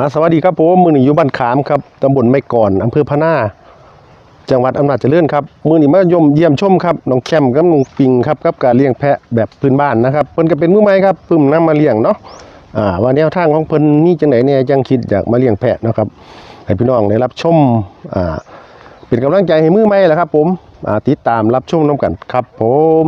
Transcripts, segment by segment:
อ่าสวัสดีครับผมมือนี้อยู่บ้านขามครับตำบลไม้ก่อนอำเภอพะนาจังหวัดอำนาจเจริญครับมือนี้มายมเยี่ยมชมครับน้องแคมกับน้องปิงครับกับการเลี้ยงแพะแบบพื้นบ้านนะครับเพิ่นก็เป็นมือใหม่ครับเพิ่งนำมาเลี้ยงเนาะอ่าว่าแนวทางของเพิ่นมีจังไหนเนี่ยจังคิดอยากมาเลี้ยงแพะเนาะครับให้พี่น้องได้รับชมอ่าเป็นกำลังใจให้มือใหม่แหละครับ ผมอ่าติดตามรับชมน้กันครับ ผม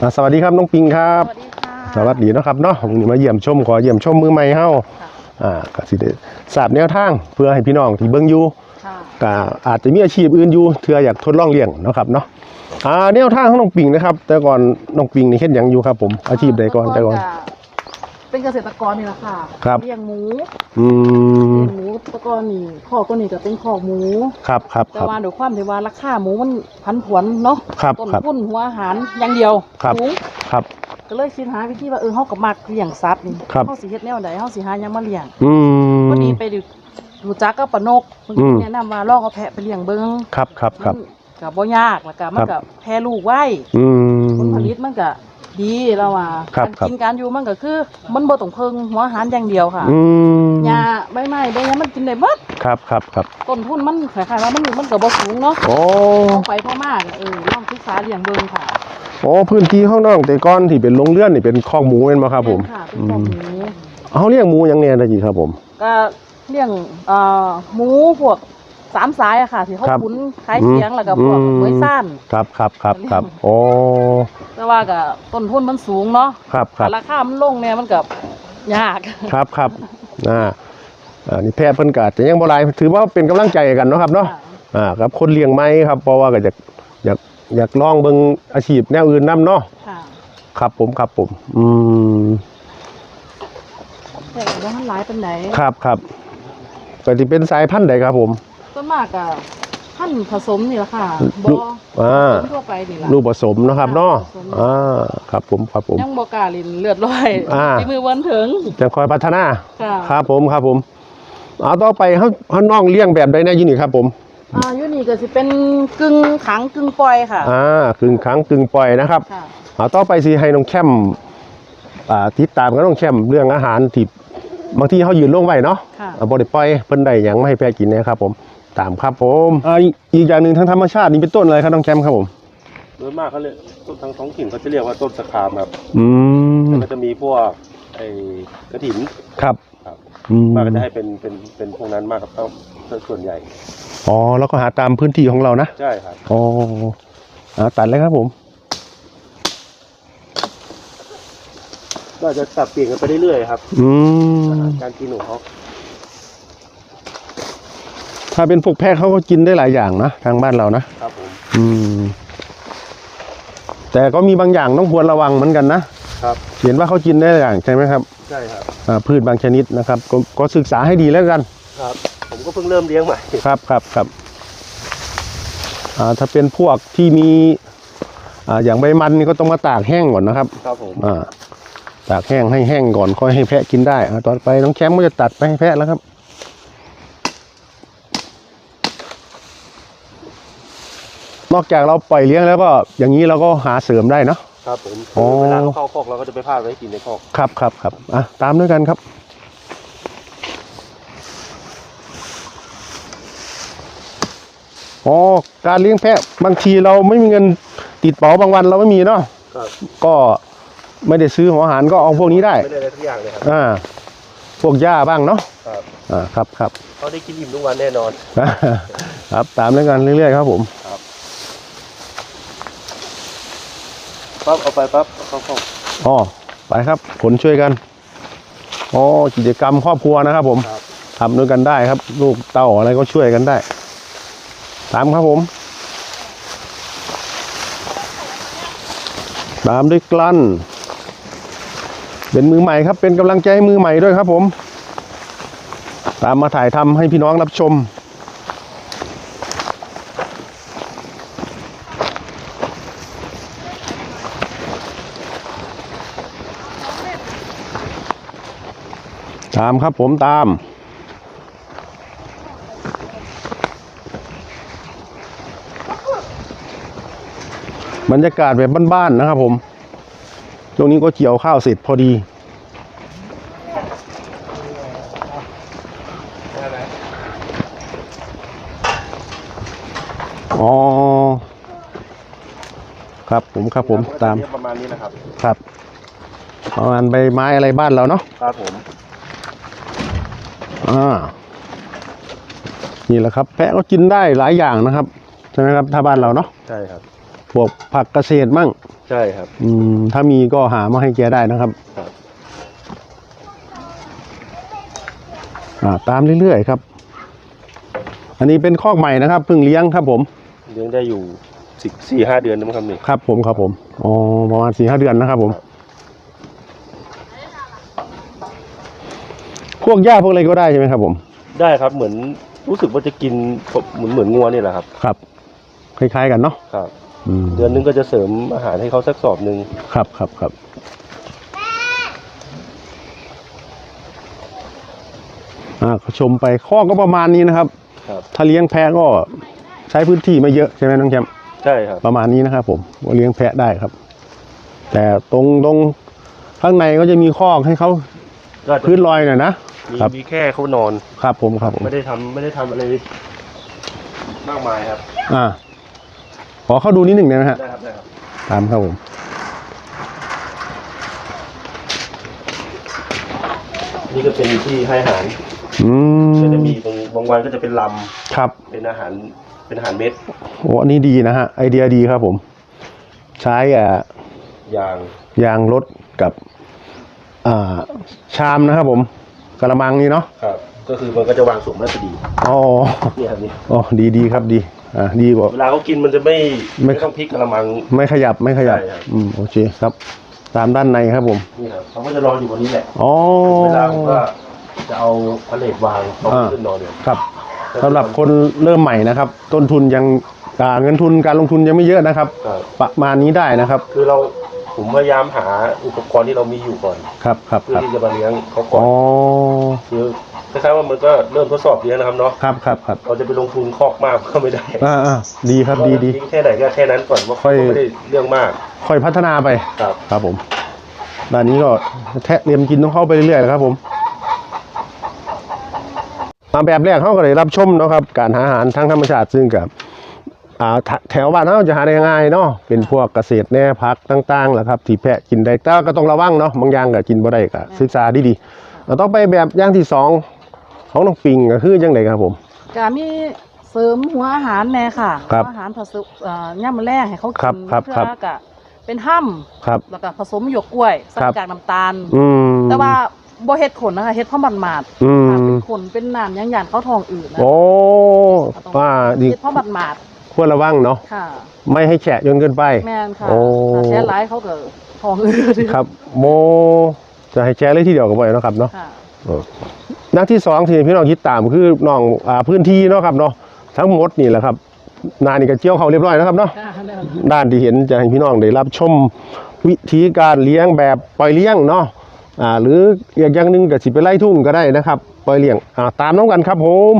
อ่าสวัสดีครับน้องปิงครับ สวัสดีค่ะสวัสดีเนาะครับเนาะวันนี้มาเยี่ยมชมขอเยี่ยมชมมือใหม่เฮาค่ะ อ่าก็สิได้ทราบแนวทางเพื่อให้พี่น้องที่เบิ่งอยู่ค่ะก็อาจจะมีอาชีพอื่นอยู่เทื่ออยากทดลองเลี้ยงเนาะครับเนาะอ่าแนวทางของน้องปิงนะครับ แต่ก่อนน้องปิงนี่เฮ็ดหยังอยู่ครับ ผมอาชีพใดก่อนแต่ก่อน เป็นเกษตรกรนี่แหละค่ะครับ เลี้ยงหมูอืมเลี้ยงหมูแตะกอนนี่ข้อก็นี่ก็เป็นข้อหมู ครับครับแต่ครับ ว่าด้วยความที่ว่าราคาหมูมันพันผวนเนาะครับต้นครับทุนหัวอาหารอย่างเดียวครับ สูงครับ ก็เลยคิดหาวิธีว่าเออเฮาก็มักเลี้ยงสัตว์นี่ครับ เฮาสิเฮ็ดแนวใดเฮาสิหาหยังมาเลี้ยงอืม พอดีไปดูรู้จักกับปานกเพิ่นอืม แนะนำว่าลองเอาแพะไปเลี้ยงเบิ่งครับครับครับ มันก็บ่ยากแล้วก็มันครัก็บ แพร่ลูกไว้ อืม ผลผลิตมันก็ดีแล้วว่าครับการครับ กินการอยู่มันก็คือมันบ่ต้องเพิ่งหัวอาหารอย่างเดียวค่ะอืมยาใบไม้ใบหยังมันกินได้หมดครับครับครับต้นทุนมันคล้ายๆว่ามันมันก็บ่สูงเนาะโอ้ เอาไปพอมากเออลองศึกษาเลี้ยงเบิ่งค่ะ โอ้พื้นที่ข้างนอกแต่ก่อนที่เป็นโรงเรือนนี่เป็นคอกหมูเป็นบ่ครับผมแนค่ะเป็นข้อหมูเอาเลี้ยงหมูหยังแน่ตะกี้ครับผม ก็เลี้ยงเอ่อหมูพวกสามสายอะค่ะที่เขาครับขุนขายเสียงแล้วก็พวกอืมเหมยซ่าน ครับครับครับครับโอ้แต่ว่าก็ต้นทุนมันสูงเนาะครับครับ ราคามันลงเนี่ยมันก็ยาก ครับครับอ่าอ่านี่แพทย์เพิ่นก็อาจจะยังบ่หลายถือว่าเป็นกำลังใจกันเนาะครับเนาะอ่าครับคนเลี้ยงไม้ครับเพราะว่าก็อยาก อยากอยากลองเบิ่งอาชีพแนวอื่นนํเนาะค่ะครับผมครับผม อืมแต่ว่ามันหลายเป็นไหนครับครับก็สิเป็นสายพันธุ์ใดครับผมส่วนมากอะท่านผสมนี่แหละค่ะลูบ่กอ่าผสมทั่วไปนี่แหละลูกผสมเนาะครับเนาะผสม อ่าครับผมครับผม ยังบ่กล้าลินเลือดร้อยอ่าที่มือวันถึง จะคอยพัฒนา ค่ะ ครับผมครับผม เอาต่อไปเฮาเฮาน้องเลี้ยงแบบใดแน่อยู่นี่ครับผม อ่าอยู่นี่ก็สิเป็นกึ่งขังกึ่งปล่อยค่ะ อ่ากึ่งครั้งกึ่งปล่อยนะครับค่ะ เอาต่อไปสิให้น้องแคมอ่าติดตามกับน้องแคมเรื่องอาหารที่บางทีเขายืนลงไว้เนาะค่ะ เอาบริปล่อยเพิ่นได้หยังมาให้แพะกินเนะครับผมตามครับผมอ่าอีกอีกอย่างหนึ่งทางธรรมชาตินี่เป็นต้นอะไรครับน้องแคมครับผม โดยมากเขาเรียกต้นทางท้องถิ่นเขาจะเรียกว่าต้นสะครามครับอืมแล้วก็จะมีพวกไอ้กระถินครับครับ อืมมากก็จะให้เป็นเป็นเป็นพวกนั้นมากครับต้อง ส่วนใหญ่ อ๋อแล้วก็หาตามพื้นที่ของเรานะ ใช่ครับ อ๋ออ่าตัดเลยครับผม ก็จะสับเปลี่ยนกันไปเรื่อยๆครับอืม การกินของเขาถ้าเป็นพวกแพะเขาก็กินได้หลายอย่างนะทางบ้านเรานะ ครับผม อืม แต่ก็มีบางอย่างต้องควรระวังเหมือนกันนะครับ เห็นว่าเขากินได้หลายอย่างใช่ไหมครับ ใช่ครับ อ่าพืชบางชนิดนะครับกก็ศึกษาให้ดีแล้วกัน ครับผม ก็เพิ่งเริ่มเลี้ยงใหม่ครับครับครับอ่าถ้าเป็นพวกที่มีอ่าอย่างใบมันนี่ก็ต้องมาตากแห้งก่อนนะครับ ครับผมอ่าตากแห้งให้แห้งก่อนค่อยให้แพะกินได้อ่าต่อไปน้องแคมก็จะตัดไปให้แพะแล้วครับ นอกจากเราปล่อยเลี้ยงแล้วก็อย่างนี้เราก็หาเสริมได้เนาะครับผมอ๋อเวลาเขาเข้าคอกเราก็จะไปพาดไว้ให้กินในคอกครับครับครับอะตามด้วยกันครับ อ๋อการเลี้ยงแพะบางทีเราไม่มีเงินติดเป๋าบางวันเราไม่มีเนาะครับก็ไม่ได้ซื้อหัวอาหารก็เอาพวกนี้ได้ไม่ได้อะไรทุกอย่างเลยครับอ่าพวกหญ้าบ้างเนาะครับอ่าครับครับเขาได้กินอิ่มทุกวันแน่นอนครับตามด้วยกันเรื่อยๆครับผมปั๊บเอาไปปั๊บเอาเข้าคอกอ๋อไปครับผลช่วยกันอ๋อกิจกรรมครอบครัวนะครับผมครับทำด้วยกันได้ครับ ลูกเต้าอะไรก็ช่วยกันได้ ตามครับผม ตามด้วยกลั้น เป็นมือใหม่ครับ เป็นกำลังใจให้มือใหม่ด้วยครับผม ตามมาถ่ายทำให้พี่น้องรับชม ตามครับผมตาม บรรยากาศแบบบ้านๆนะครับ ผม ตรงนี้ก็เกี่ยวข้าวเสร็จพอดี อ๋อ ครับผมครับผมตามประมาณนี้นะครับ ครับประมาณใบไม้อะไรบ้านเราเนาะ ครับผม อ่า นี่แหละครับ แพะก็กินได้หลายอย่างนะครับ ใช่ไหมครับ ถ้าบ้านเราเนาะ ใช่ครับ พวกผักเกษตรมั่ง ใช่ครับ อืม ถ้ามีก็หามาให้แกได้นะครับ ครับ อ่า ตามเรื่อยๆครับ อันนี้เป็นคอกใหม่นะครับเพิ่งเลี้ยงครับผม เลี้ยงได้อยู่สิบสี่ห้าเดือนนะครับนี่ครับผมครับผม อ๋อ ประมาณสี่ห้าเดือนนะครับผม พวกหญ้าพวกอะไรก็ได้ใช่ไหมครับผม ได้ครับเหมือนรู้สึกว่าจะกินเหมือนเหมือนงัวนี่แหละครับ ครับ คล้ายๆกันเนาะ ครับอืม เดือนนึงก็จะเสริมอาหารให้เขาสักสอบหนึ่งครับครับครับอ่าก็ชมไปข้อก็ประมาณนี้นะครับครับ ถ้าเลี้ยงแพะก็ใช้พื้นที่ไม่เยอะใช่ไหมน้องแชมป์ใช่ครับประมาณนี้นะครับผมว่าเลี้ยงแพะได้ครับ แต่ตรงตรงข้างในก็จะมีคอกให้เขาก็จะพื้นลอยหน่อยนะมีครับมีแค่เขานอนครับผมครับผมไม่ได้ทำไม่ได้ทำอะไรมากมายครับ อ่า ขอเข้าดูนิดหนึ่งได้ไหมฮะได้ครับได้ครับตามครับผมนี่ก็เป็นที่ให้อาหารอืก็จะมมีบางบางวันก็จะเป็นลครับำเป็นอาหารเป็นอาหารเม็ดโอ้อันนี้ดีนะฮะ ไอเดียดีครับผม ใช้อ่า ยางยางรถกับอ่าชามนะครับผมกระมังนี่เนาะครับ ก็คือมันก็จะวางสุ่มแล้วจะดีอ๋อ เนี่ยครับนี่อ๋อดีดีครับดี อ่าดีกว่า เวลาเขากินมันจะไม่ไม่ ไม่ต้องพลิกกระมัง ไม่ขยับไม่ขยับ ใช่ครับ อืมโอเคครับ ตามด้านในครับผม นี่ครับเขาก็จะรออยู่บนนี้แหละอ๋อ เวลาผมก็จะเอาพาเลทวางเขาอ่า ขึ้นนอนเลยครับสำหรับคนเริ่มใหม่นะครับ ต้นทุนยังอ่าเงินทุนการลงทุนยังไม่เยอะนะครับ ครับประมาณนี้ได้นะครับ คือเรา ผมพยายามหาอุปกรณ์ที่เรามีอยู่ก่อนครับครับเพื่อครับที่จะมาเลี้ยงเขาก่ออ๋นอคือคล้ายๆว่ามันก็เริ่มทดสอบเลี้ยงนะครับเนาะครับครับครับเราจะไปลงทุนคอกมากก็ไม่ได้อ่าอ่าดีครับดีดีแค่ไหนก็แค่นั้นก่อนว่าค่อยเขาไม่ได้เรื่องมากค่อยพัฒนาไป ครับครับผมด้านนี้ก็แทะเรียมกินต้องเข้าไปเรื่อยๆนะครับผมอ่าแบบแรกเขาก็ได้รับชมเนาะครับ การหาอาหารทางธรรมชาติซึ่งกับ อ่าแถแถวบ้านเราจะหาได้ง่ายเนาะเป็นพวกเกษตรแน่พักต่างๆแหละครับที่แพะกินได้แต่ก็ต้องระวังเนาะบางอย่างก็กินบ่ได้ก็ศึกษาดีๆเราต้องไปแบบอย่างที่สองของน้องปิงก็คือยังไงครับผมจะมีเสริมหัวอาหารแน่ค่ะครับหัวอาหารผสมเอ่อย่ำมะแรกให้เขาครักิบนครับครับแล้วก็เป็นห้ครับำแล้วก็ผสมหยวกกล้วยสัครับจากน้ำตาลอืมแต่ว่าบ่เฮ็ดขนนะคะเฮ็ดเพราะมันหมาดอืค่ะมเป็นขนเป็นน้ำยังหยานเขาทองอื่นนะโอ้ต้องว่าดีเฮ็ดเพราะมันหมาด ควรระวังเนาะค่ะไม่ให้แฉะจนเกินไป แม่นค่ะโอ้ ถ้าแช่ร้ายเขาก็ทองอื่นครับ โมจะให้แชร์เลยที่เดียวกับบ่อยเนาะครับเนาะค่ะเออหน้าที่สองที่พี่น้องคิดตามคือน้องอ่าพื้นที่เนาะครับเนาะทั้งหมดนี่แหละครับนานี่ก็เจียวเขาเรียบร้อยนะครับเนาะ ค่ะแน่นด้านที่เห็นจะให้พี่น้องได้รับชมวิธีการเลี้ยงแบบปล่อยเลี้ยงเนาะอ่าหรืออีกอย่างหนึ่งก็สิไปไล่ทุ่งก็ได้นะครับ ปล่อยเลี้ยงอ่าตามน้องกันครับผม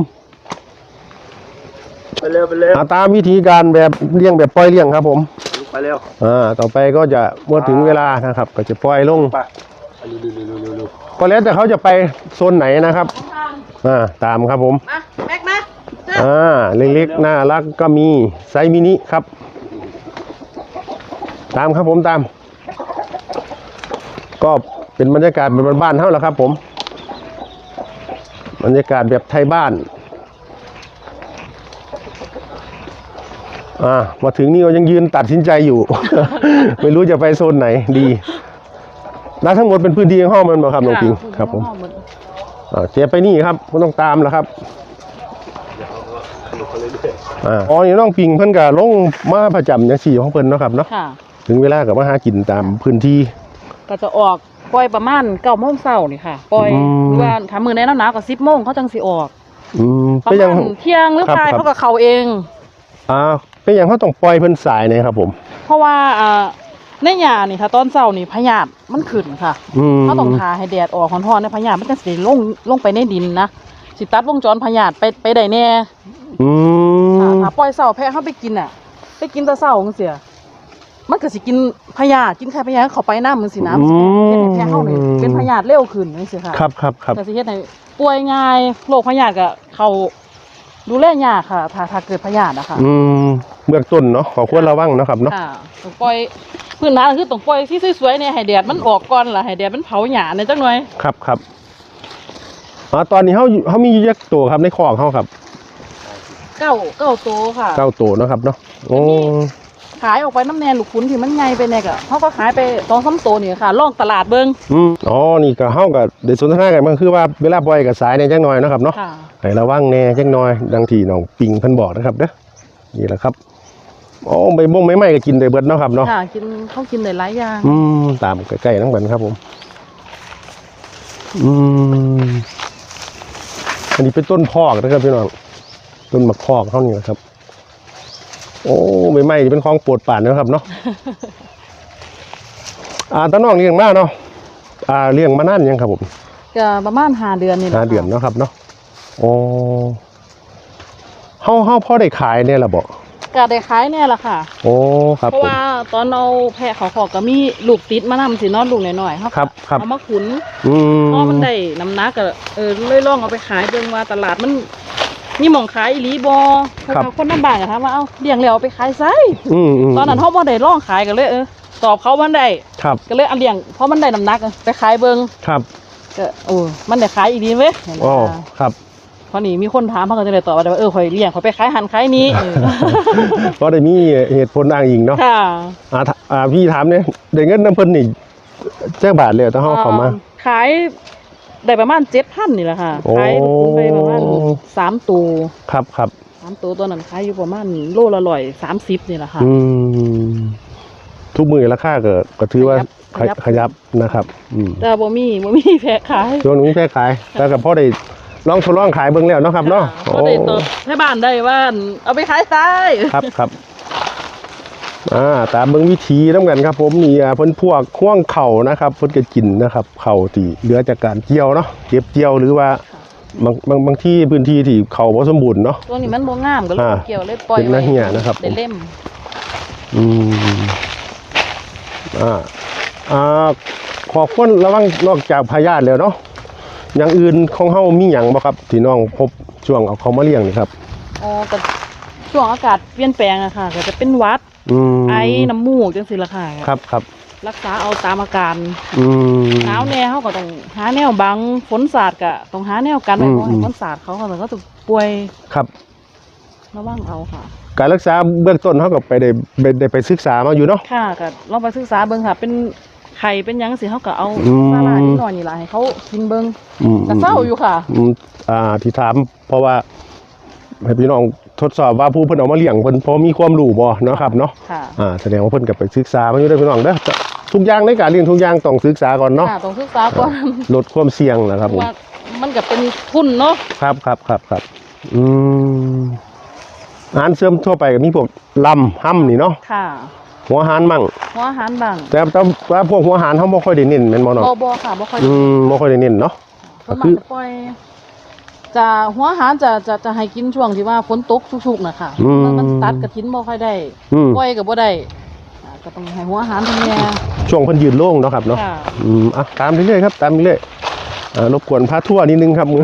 ไปเร็วไปเร็วอ่าตามวิธีการแบบเลี้ยงแบบปล่อยเลี้ยงครับผมไปเร็วอ่าต่อไปก็จะเมื่อถึงเวลานะครับ ก็จะปล่อยลงไปอันนี้เร็วเร็วเร็วเร็วก็แล้วแต่เขาจะไปโซนไหนนะครับอ่าตามครับผมมาแม็กมาอ่าเล็กๆน่ารักก็มีไซส์มินิครับ ตามครับผมตาม ก็เป็นบรรยากาศแบบบ้านๆเท่าแหละครับผม บรรยากาศแบบไทยบ้าน อ่ามาถึงนี่ก็ยังยืนตัดสินใจอยู่ ไม่รู้จะไปโซนไหนดีแล้วทั้งหมดเป็นพื้นที่ห้องมันมาครับน้องปิงครับผมอ่าเจ็บไปนี่ครับไม่ต้องตามแล้วครับสนุกไปเรื่อยอ่าอ๋อนี่น้องปิงเพิ่นก็ลงมาประจำอย่างสี่ของเพิ่นเนาะครับเนาะค่ะถึงเวลากับมาหากินตามพื้นที่ ก็จะออกปล่อยประมาณเก้าโมงเช้านี่ค่ะปล่อยอืมหรือว่าถ้ามือในหนาวๆก็สิบโมงเขาจังสิออกอืมประเป็นอมายังณเที่ยงหรือครับปลายครับเขาก็เขาเองอ่า เป็นอยังเขาต้องปล่อยเพิ่นสายเนี่ยครับ ผม เพราะว่าอ่าในหญ้านี่ค่ะตอนเช้านี่พยาธิมันขึ้นค่ะอืมเขาต้องทาให้แดดออกร้อนๆในพยาธิมันจะสิลงลงไปในดินนะสิตัดวงจรพยาธิไปไปได้แน่อืค่ะถ้ามปล่อยเช้าแพะเขาไปกินอะ ไปกินแตะเช้าจังซี่มันก็สิกินพยาธิกินไข่พยาธิเข้าไปน้ำมันสิน้ำสิเฮ็ดให้แพะเฮานี่เป็นพยาธิเร็วขึ้นจังซี่ค่ะ ครับครับครับ แต่สิเฮ็ดให้ป่วยง่ายโรคพยาธิก็เขาดูแลยากค่ะ ถ้าถ้าเกิดพยาธิอะค่ะอืม เบื้องต้นเนาะขอควรระวังเนาะครับเนาะค่ะต้องปล่อยพื้นฐานคือต้องปล่อยที่สวยๆเนี่ยให้แดดมันออกก่อนล่ะให้แดดมันเผาหญ้าเนี่ยจักหน่อยครับครับอ๋อตอนนี้เขาอยู่เขามีอยู่ยักษ์ตัวครับในคอกเขาครับเก้าเก้าโตค่ะ เก้าตัวเนาะครับเนาะโอ้ขายออกไปน้ำแนนลูกคุณที่มันใหญ่ไปเนี่ยก็เขาก็ขายไปสองสามโตวนี่ค่ะล่องตลาดเบิ่งอืมอ๋อนี่ก็เฮากับเดี๋ยวสนทนากันมันคือว่าเวลาปล่อยกับสายเนี่ยจังหน่อยเนาะครับเนาะ ค่ะ ให้ระวังแน่จังหน่อย ดังที่น้องปิงเพิ่นบอกนะครับเด้อนี่แหละครับ อ๋อใบม่วงใบไม้ก็กินได้เบิดเนาะครับเนาะค่ะกินเขากินได้หลายอย่างอืมตามใกล้ๆทั้งเหมือนครับผม อืมอันนี้เป็นต้นพอกนะครับพี่น้องต้นมะพอกเท่านี้แหละครับ โอ้ใบไม้นี่เป็นของโปรดปรานนะครับเนาะอ่าตาน้องเลี้ยงมาเนาะอ่าเลี้ยงมานานยังครับผมก็ประมาณห้าเดือนนี่แหละห้าค่ะเดือนเนาะครับเนาะโอ้เฮาเฮาพอได้ขายเนี่ยละบ่ ก็ได้ขายเนี่ยแหละค่ะ โอ้ครับเพราะผม ว่าตอนเอาแพะเขาขอกก็มีลูกติดมานำสิเนอนลูกหน่อยๆเขาก็ครับครับ เอามาขุนอืมเพราะมันได้น้ำหนักก็เออเลยลองเอาไปขายเบิ่งว่าตลาดมันมีหม่องขายอีหลีบ่เพราะว่าคนน้ำบ้านก็ถามว่าเอ้าเลี้ยงแล้วเอาไปขายไสอืมอืมตอนนั้นเฮาบ่ได้ลองขายก็เลยเออตอบเขามันได้ครับก็เลยเอาเลี้ยงเพราะมันได้น้ำหนักอะไปขายเบิ่งครับก็โอ้มันได้ขายอีหลีเว้ยเห็นไหมอ๋อคะครับเพราะนี่มีคนถามเขาก็จะเลยตอบว่าเออข่อยเลี้ยงข่อยไปขายหันขายนี้เออก็ได้มีเหตุผลอ้างอิงเนาะค่ะอ่าถอ่าพี่ถามเนี่ยได้เงินน้ำเพิ่นนี่แจ้งบาทเลยต้องเฮาเข้ามาอ่ขายได้ประมาณเจ็ดพันนี่แหละค่ะโอ้ขายลูกคุณไปประมาณสามตัวครับครับสามตัวตัวนั้นขายอยู่ประมาณโลละร้อยสามสิบนี่แหละค่ะอืมทุกมือราคาก็ก็ถือว่าขขยับขยับนะครับอืมแต่บ่มีบ่มีแพะขายช่วงนี้แค่ขายแต่ก็พอได้ ลองทดลองขายเบิ่งแล้วเนาะครับเนาะก็ได้ตอบให้บ้านได้ว่าเอาไปขายซ้ายครับครับอ่าตามเบิ่งวิธีน้ำกันครับ ผมนี่อ่าเพิ่นพวกข่วงเข่านะครับเพิ่นก็กินนะครับเข่าที่เหลือจากการเกี่ยวเนาะเก็บเกี่ยวหรือว่าบางบางบางที่พื้นที่ที่เข่าบ่สมบูรณ์เนาะ ตัวนี้มันบ่งามก็เลยอ่าเกี่ยวเลยปล่อยเป็นหน้าเหี้ยนะครับได้เล่มอืมอ่าอ่าขอควรระวังนอกจากพยาธิแล้วเนาะ อย่างอื่นของเฮามีหยังบ่ครับที่น้องพบช่วงเอาเขามาเลี้ยงนี่ครับ อ๋อก็ช่วงอากาศเปลี่ยนแปลงอะค่ะ ก็จะเป็นหวัด อืมไอน้ำมูกจังซี่ล่ะค่ะครับครับ รักษาเอาตามอาการอืม หนาวแน่เขาก็ต้องหาแนวบังฝนสาดก็ต้องหาแนวกันไว้อืมบ่ให้อืมฝนสาดเขาเขาก็จะป่วยครับ ระวังเอาค่ะ การรักษาเบื้องต้นเฮาก็ไปได้ได้ได้ไปศึกษามาอยู่เนาะ ค่ะก็ลองไปศึกษาเบิ่งค่ะ เป็น ไข่เป็นหยังสิเขาก็เอาอืมสาลายนิดหน่อยนี่ล่ะให้เขากินเบิ่งอืมก็เศร้าอยู่ค่ะอืมอ่าที่ถามเพราะว่าให้พี่น้องทดสอบว่าผู้เพิ่นเอามาเลี้ยงเพิ่นพอมีความรู้บ่เนาะครับเนาะค่ะอ่าแสดงว่าเพิ่นก็ไปศึกษามาอยู่เด้อพี่น้องเด้อทุกอย่างในการเลี้ยงทุกอย่างต้องศึกษาก่อนเนาะค่ะต้องศึกษาก่อนลดความเสี่ยงนะครับผมว่ามันก็เป็นทุนเนาะครับครับครับครับอืมอาหารเสริมทั่วไปก็มีพวกลำห้ำนี่เนาะค่ะ หัวหารมั่งหัวอาหารบางแต่แต่ว่าพวกหัวหารเขาบ่ค่อยได้เน้นแม่นบ่เนาะบ่บ่ค่ะบ่ค่อยอืมบ่ค่อยได้เน้นเนาะ ส่วนคืมากอจะปล่อย จะหัวอาหารจะจะจะให้กินช่วงที่ว่าฝนตกชุกๆน่ะค่ะอืมมันมันตัดกระถินบ่ค่อยได้อืมปล่อยก็บ่ได้อ่าก็ต้องให้หัวอาหารเพิ่นแน่ช่วงเพิ่นยืนโล่งเนาะครับเนาะ ค่ะ อืมอะตามเรื่อยๆครับตามเรื่อยๆอ่ารบกวนพาทั่วนิดนึงครับมึง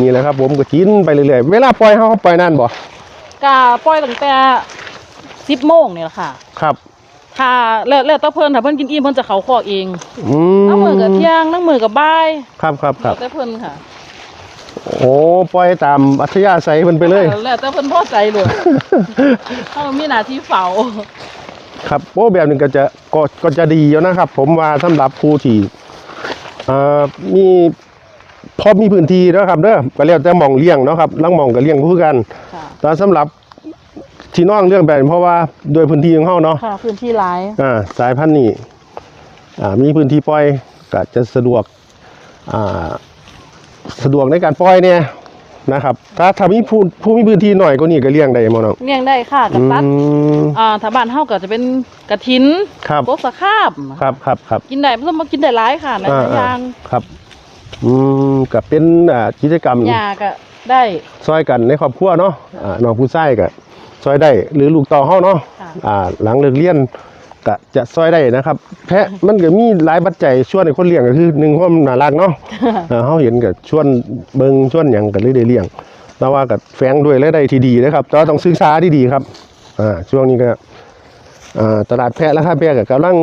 นี่แหละครับ ผมก็กินไปเรื่อยๆเวลาปล่อยเฮาเขาปล่อยนานบ่ก็ปล่อยตั้งแต่ 10โมงนี่แหละค่ะ ครับค่ะแล้วแล้วแต่เพิ่นถ้าเพิ่นกินอิ่มเพิ่นจะเข้าคอกเองอืมน้ำมือกับเที่ยงน้ำมือกับบ่ายครับครับครับแล้วแต่เพิ่นค่ะโอ้ปล่อยตามอัธยาศัยเพิ่นไปเลย แล้วแต่เพิ่นพอใจเลยเฮามีหน้าที่เฝ้า ครับโอ้แบบนึงก็จะก็ก็จะดีอยู่นะครับ ผมว่าสำหรับครูที่เอ่อมีพอมีพื้นที่เนาะครับเด้อก็แล้วแต่หมองเลี้ยงเนาะครับลังหมองก็เลี้ยงคือกัน ค่ะ แต่สำหรับ ที่น้องเรื่องแบบนี้เพราะว่าโดวยพื้นที่ของเฮาเนาะค่ะพื้นที่หลายอ่าสายพันธุ์นี้อ่ามีพื้นที่ปล่อยก็จะสะดวกอ่าสะดวกในการปล่อยเนี่ยนะครับ ถ้าถ้ามีผู้ผู้มีพื้นที่หน่อยก็นี่ก็เลี้ยงได้หมดเนาะเลี้ยงได้ค่ะกระอืตัดมอ่าถ้าบ้านเฮาก็จะเป็นกระถินครับโกสะคาบครับครับครับกินได้มันต้องมากินได้หลายค่ะหลายอ่าๆอย่างครับอืมกับเป็นอ่ากิจกรรม ยาก็ได้ ซอยกันในครอบครัวเนาะอ่าน้องผู้ชายก็ ซอยได้หรือลูกต่อเฮาเนาะค่ะอ่าหลังเลิกเรียนก็จะซอยได้นะครับ แพะมันก็มีหลายปัจจัยชวนให้คนเลี้ยงก็คือหนึ่งความน่ารักเนาะอ่าเฮาเห็นก็ชวนเบิ่งชวนหยังก็เลยได้เลี้ยงแต่ว่าก็แฝงด้วยรายได้ที่ดีนะครับแต่ว่าต้องศึกษาที่ดีครับอ่าช่วงนี้ก็อ่าตลาดแพะราคาแพะก็กำลัง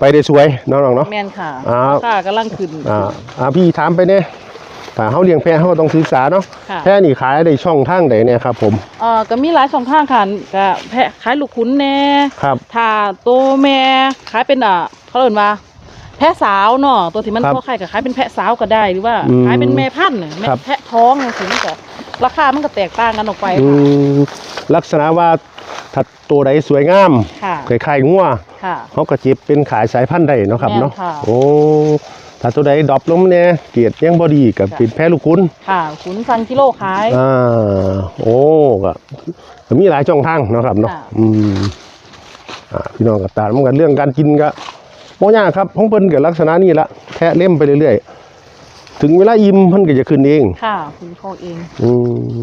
ไปได้สวยเนาะน้องเนาะแม่นค่ะอ่าราคากำลังขึ้นอ่าอ่าพี่ถามไปเนี่ย ถ้าเฮาเลี้ยงแพะเฮาก็ต้องศึกษาเนาะค่ะ แพะนี่ขายได้ช่องทางใดเนี่ยครับผมเอ่อก็มีหลายช่องทางค่ะก็แพะขายลูกขุนแน่ ครับ ถ้าตัวแม่ขายเป็นอะเขาเรียกว่า แพะสาวเนาะตัวที่มันครับพ่อไข่ก็ขายเป็นแพะสาวก็ได้หรือว่าอืมขายเป็นแม่พันธุ์น่ะแม่ครับ แพะท้องจังซี่มันก็ราคามันก็แตกต่างกันออกไปอืค่ะมลักษณะว่าถ้าตัวใดสวยงามค่ะคล้ายๆงัวค่ะ เขาก็เจ็บเป็นขายสายพันธุ์ได้เนาะครับเนาะแม่นค่ะ โอ้ ถ้าตัวใดดรอปลงเนี่ยเกียรติยังบ่ดีกับค่ะเป็นแพ้ลูกคุณค่ะขุนสั่งกิโลขาย อ่าโอ้ก็ก็มีหลายช่องทางเนาะครับเนาะค่ะ อืมอ่าพี่น้องกับตามกันเรื่องการกินก็บ่ยากครับของเพิ่นก็ลักษณะนี้ละแทะเล่มไปเรื่อยๆ ถึงเวลาอิ่มเพิ่นก็จะขึ้นเอง ค่ะคุณพ่อเอง อืม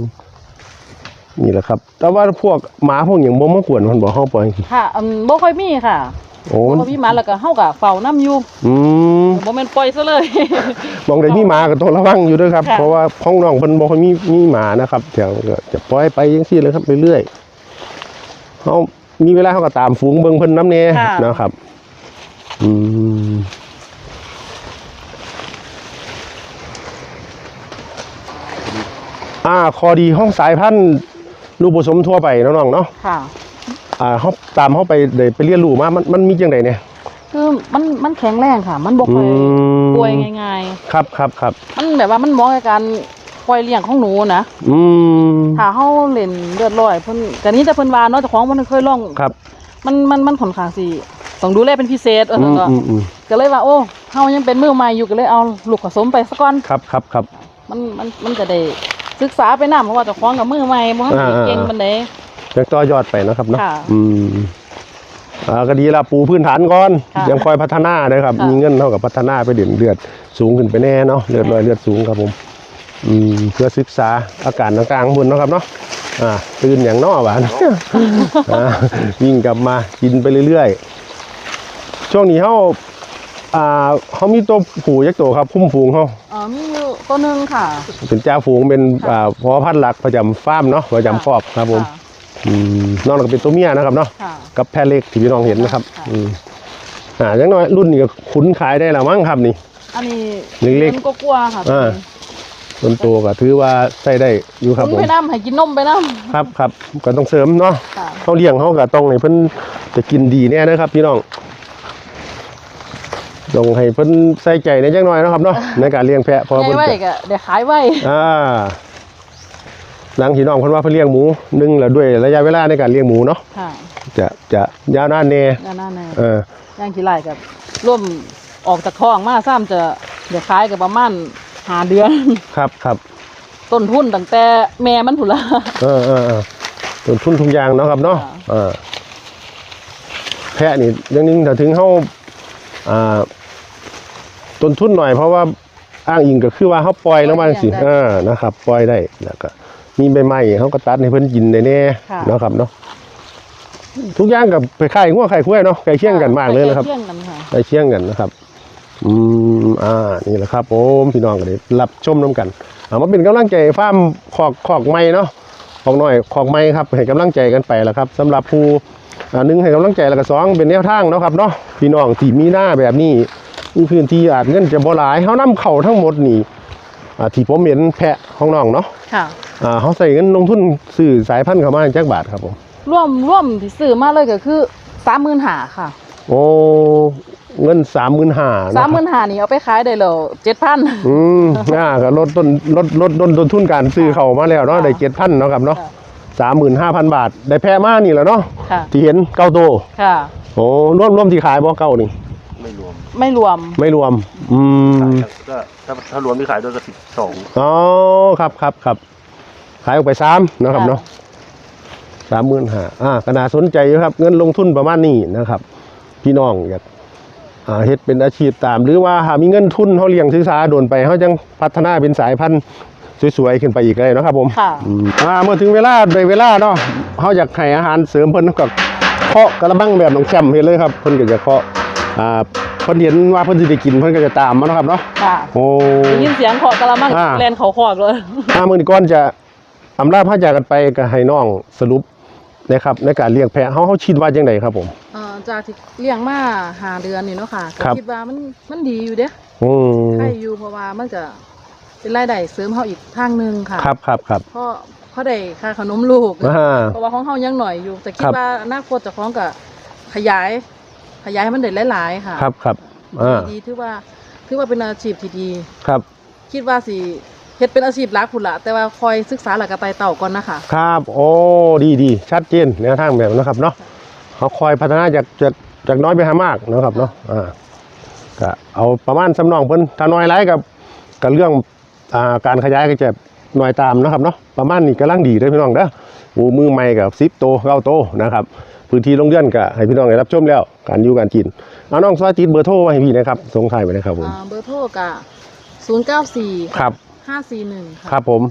นี่แหละครับ แต่ว่าพวกหมาพวกอย่างบ่มากวนมันบ่เฮาปล่อยค่ะอืมบ่ค่อยมีค่ะโอ้บ่มันค่อยมีหมาแล้วก็เฮาก็เฝ้านํอยู่อืมบ่แม่นปล่อยซะเลยมองได้มีหมาก็ต้องระวังอยู่ด้วยครับค่ะเพราะว่าห้องน้องเพิ่นบ่ค่อยมีมีหมานะครับแถวก็จะปล่อยไปจังซี่เลยครับเรื่อยๆเฮามีเวลาเฮาก็ตามฝูงเบิ่งเพิ่นนำแน่ค่ะนะครับ อืมอ่าข้อดีห้องสายพันธุ์ ลูกผสมทั่วไปเนาะน้องเนาะค่ะ อ่าเฮาตามเฮาไปได้ไปเรียนรู้มามันมันมีจังไดเนี่ย คือมันมันแข็งแรงค่ะ มันบ่อืค่อยมป่วยง่ายครับครับครับๆ มันแบบว่ามันเหมาะกับการปล่อยเลี้ยงของหนูนะอืมถ้าเฮาเล่นเลือดร้อยเพิ่นก็นี้แต่เพิ่นว่าเนาะเจ้าของมันเคยลอง ครับมันมันมันค่อนข้างสิต้องดูแลเป็นพิเศษเอออืมก็อืมอืมก็เลยว่าโอ้เฮายังเป็นมือใหม่อยู่ก็เลยเอาลูกผสมไปซะก่อน ครับครับครับมันมันมันจะได้ ศึกษาไปนำเพราะว่าเจ้าของกับมือใหม่บ่ทันได้อ่าๆเก่งปานใดยังต่อยอดไปเนาะครับเนาะค่ะอืมอ่าก็ดีละปูพื้นฐานก่อน ค่ะยังคอยพัฒนาเลยครับ ค่ะ มีเงินเท่ากับพัฒนาไปเด่นเลือดสูงขึ้นไปแน่เนาะเลือดลอยเลือดสูงครับผม อืมเพื่อศึกษาอาการต่างๆข้างบนเนาะครับเนาะอ่าตื่นอย่างนอหวาน อ่าวิ่งกลับมากินไปเรื่อยๆช่วงนี้เขาอ่าเขามีตัวผูยักษ์โตครับคุ้มฝูงเขา เอ่อมีอยู่ ตัวหนึงค่ะเป็นเจ้าฝูงเป็นอ่าพอพันธุ์หลักประจำฟาร์มเนาะประจำครอบครับผมค่ะอืมนอกจากเป็นตัวเมียนะครับเนาะค่ะกับแพะเล็กที่พี่น้องเห็นนะครับค่ะ อืมอ่าอย่างน้อยรุ่นนี้ก็ขุนขายได้แล้วมั้งครับนี่ อันนี้เล็กๆมันก็กลัวค่ะอ่า ต้นตัวก็ถือว่าใส่ได้อยู่ครับคุณผมไปน้ำให้กินนมไปน้ำครับครับก็ต้องเสริมเนาะค่ะ เขาเลี้ยงเขาก็ต้องให้เพิ่นจะกินดีแน่นะครับ พี่น้อง ต้องให้เพิ่นใส่ใจในจังหน่อยเนาะครับเนาะในการเลี้ยงแพะเพราะว่าไงเพิ่นไว้จะก็เดี๋ยวขายไว้อ่าหลังพี่น้องเพิ่นว่าเพิ่นเลี้ยงหมูหนึงแล้วด้วยระยะเวลาในการเลี้ยงหมูเนาะค่ะจะจะยาวนานแน่นั่นนั่นเออ ย่างกี่ไรกับร่วมออกจากท้องมาซ้ำจะเดี๋ยวขายกับประมาณหาเดือน ครับครับต้นทุนตั้งแต่แม่มันผุนละ เออเออเออต้นทุนทุกอย่างเนาะครับเนาะค่ะ เออแพะนี่อยังนึงถ้าถึงเขาอ่า ต้นทุนหน่อยเพราะว่าอ้างอิงก็คือว่าเขาปล่อยแล้วมาสิเออนะครับปล่อยได้แล้วก็มีใบไม้เขาก็ตัดให้เพิ่นกินได้แน่ค่ะเนาะครับเนาะทุกอย่างกับไปไข่งัวไข่คุ้ยเนาะไก่เคี่ยงกันมากเลยนะครับใกเคียงกันค่ะไก่เคี่ยงกันนะครับ อืมอ่านี่แหละครับผมพี่น้องก็ได้รับชมน้กันเอามาเป็นกำลังใจฟาร์มขอกขอกไม้เนาะของหน่อยของไม้ครับให้กำลังใจกันไปแล้วครับสำหรับผู้อ่าหนึ่งให้กำลังใจแล้วก็สองเป็นแนวทางเนาะครับเนาะพี่น้องที่มีหน้าแบบนี้ มีพื้นที่อาจเงินจะบ่หลายเฮานํเข้าทั้งหมดนี่อ่าที่ผมเห็นแพะของน้องเนาะค่ะอ่าเฮาใส่เงินลงทุนซื้อสายพันธุ์เข้ามาจักบาทครับผมร่วมร่วมที่ซื้อมาเลยก็คือสามหมื่นหาค่ะ โอ้เงิน35,000สามหมื่นหานี่เอาไปขายได้แล้วเจ็ดพันอืมอ่าก็ลดต้นลดลดลดต้นทุนการซื้อเข้ามาแล้วเนาะได้7,000เนาะครับเนาะ35,000บาท ได้แพะมานี่แหละเนาะค่ะที่เห็นเก้าตัวค่ะโอ้ร่วมร่วมที่ขายบ่เก้านี่ ไม่รวมไม่รวม ไม่รวม อืม ก็ถ้าถ้ารวมที่ขายด้วยก็สิบสองอ๋อ ครับครับครับ ขายออกไปสามนะครับค่ะเนาะสามหมื่นห้าอ่าก็น่าสนใจอยู่ครับ เงินลงทุนประมาณนี้นะครับ พี่น้องอยากอ่าเฮ็ดเป็นอาชีพตาม หรือว่าหามีเงินทุนเขาเลี้ยงศึกษาโดนไปเขาจังพัฒนาเป็นสายพันธุ์สวยๆขึ้นไปอีกเลยเนาะครับ ผมค่ะอืมอ่าเมื่อถึงเวลาได้เวลาเนาะเขาอยากให้อาหารเสริมเพิ่นก็เคาะกระบังแบบน้องแชมป์เห็นเลยครับเพิ่นก็จะเคาะ อ่าเพิ่นเห็นว่าเพิ่นสิได้กินเพิ่นก็จะตามมาเนาะครับเนาะค่ะโอ้ ได้ยินเสียงเคาะกระมังอ่า แลนเขาคอกเลยถ้ามื้อนี้ก่อนจะอำลาพระจากกันไปก็ให้น้องสรุปนะครับในการเลี้ยงแพะเฮาเฮาคิดว่าจังไดครับผม เอ่อจากที่เลี้ยงมาหาเดือนนี่เนาะค่ะก็ครับ คิดว่ามันมันดีอยู่เด้อืมใช่อยู่เพราะว่ามันจะเป็นรายได้เสริมเฮาอีกทางหนึงค่ะครับครับครับเพราะเพราะได้ค่าขนมลูก อ่า เพราะว่าของเฮายังหน่อยอยู่ แต่คิคดรับ ว่าอนาคตเจะคล้าของกับขยาย ขยายให้มันได้หลายๆค่ะครับครับอ่าดีๆถือว่าถือว่าเป็นอาชีพที่ดีครับ คิดว่าสิเฮ็ดเป็นอาชีพหลักพุ่นละแต่ว่าคอยศึกษาหลักกระไตเต่าก่อนนะคะครับ โอ้ดีดีชัดเจนแนวทางแบบนั้นนะครับเนาะเขาคอยพัฒนาจากจากจากน้อยไปหามากนะครับเนาะอ่าก็เอาประมาณสำนองเพิ่นถ้าน้อยไรกับกับเรื่องอ่าการขยายก็จะหน่อยตามนะครับเนาะประมาณนี้กำลังดีเลยพี่น้องเด้อหมูมือใหม่กับซิปโตเก้าโตนะครับ พื้นที่โรงเรียนก็ให้พี่น้องได้รับชมแล้วการอยู่การกินเอาน้องสวัสดีเบอร์โทรไว้ให้พี่นะครับส่งท้ายไปนะครับผมอ่าเบอร์โทรกะ094ครับ541ค่ะครับผม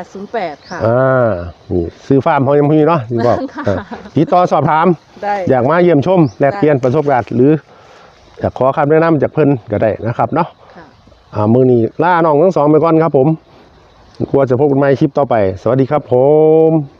0808ค่ะ อ่านี่ซื้อฟาร์มเขายังมีเนาะที่บอกค่ะ อ่าติดต่อสอบถาม ได้ อยากมาเยี่ยมชมแลกเปลี่ยนประสบการณ์หรืออยากขอคำแนะนำจากเพิ่นก็ได้นะครับเนาะ ค่ะ อ่ามือนี้ล่าน้องทั้งสองไปก่อนครับผมกลัวจะพบกันใหม่คลิปต่อไป สวัสดีครับผม